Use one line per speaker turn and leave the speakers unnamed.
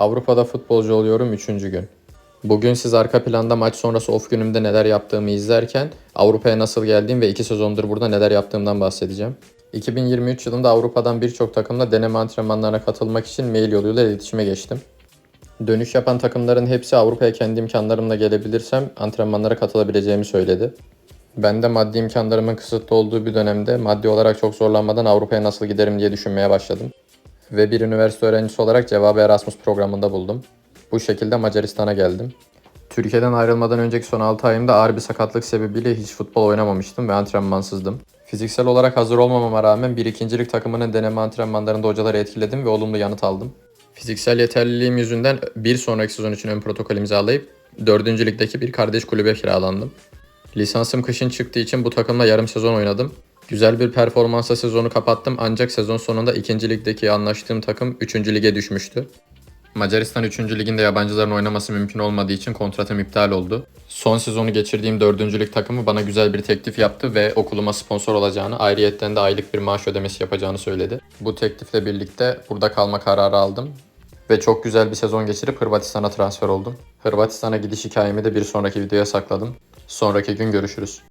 Avrupa'da futbolcu oluyorum 3. gün. Bugün siz arka planda maç sonrası off günümde neler yaptığımı izlerken Avrupa'ya nasıl geldiğim ve 2 sezondur burada neler yaptığımdan bahsedeceğim. 2023 yılında Avrupa'dan birçok takımla deneme antrenmanlarına katılmak için mail yoluyla iletişime geçtim. Dönüş yapan takımların hepsi Avrupa'ya kendi imkanlarımla gelebilirsem antrenmanlara katılabileceğimi söyledi. Ben de maddi imkanlarımın kısıtlı olduğu bir dönemde maddi olarak çok zorlanmadan Avrupa'ya nasıl giderim diye düşünmeye başladım. Ve bir üniversite öğrencisi olarak cevabı Erasmus programında buldum. Bu şekilde Macaristan'a geldim. Türkiye'den ayrılmadan önceki son 6 ayımda ağır bir sakatlık sebebiyle hiç futbol oynamamıştım ve antrenmansızdım. Fiziksel olarak hazır olmamama rağmen bir ikincilik takımının deneme antrenmanlarında hocaları etkiledim ve olumlu yanıt aldım. Fiziksel yeterliliğim yüzünden bir sonraki sezon için ön protokol imzalayıp 4. ligdeki bir kardeş kulübe kiralandım. Lisansım kışın çıktığı için bu takımla yarım sezon oynadım. Güzel bir performansla sezonu kapattım ancak sezon sonunda 2. ligdeki anlaştığım takım 3. lige düşmüştü. Macaristan 3. liginde yabancıların oynaması mümkün olmadığı için kontratım iptal oldu. Son sezonu geçirdiğim 4. lig takımı bana güzel bir teklif yaptı ve okuluma sponsor olacağını, ayrıyetten de aylık bir maaş ödemesi yapacağını söyledi. Bu teklifle birlikte burada kalma kararı aldım ve çok güzel bir sezon geçirip Hırvatistan'a transfer oldum. Hırvatistan'a gidiş hikayemi de bir sonraki videoya sakladım. Sonraki gün görüşürüz.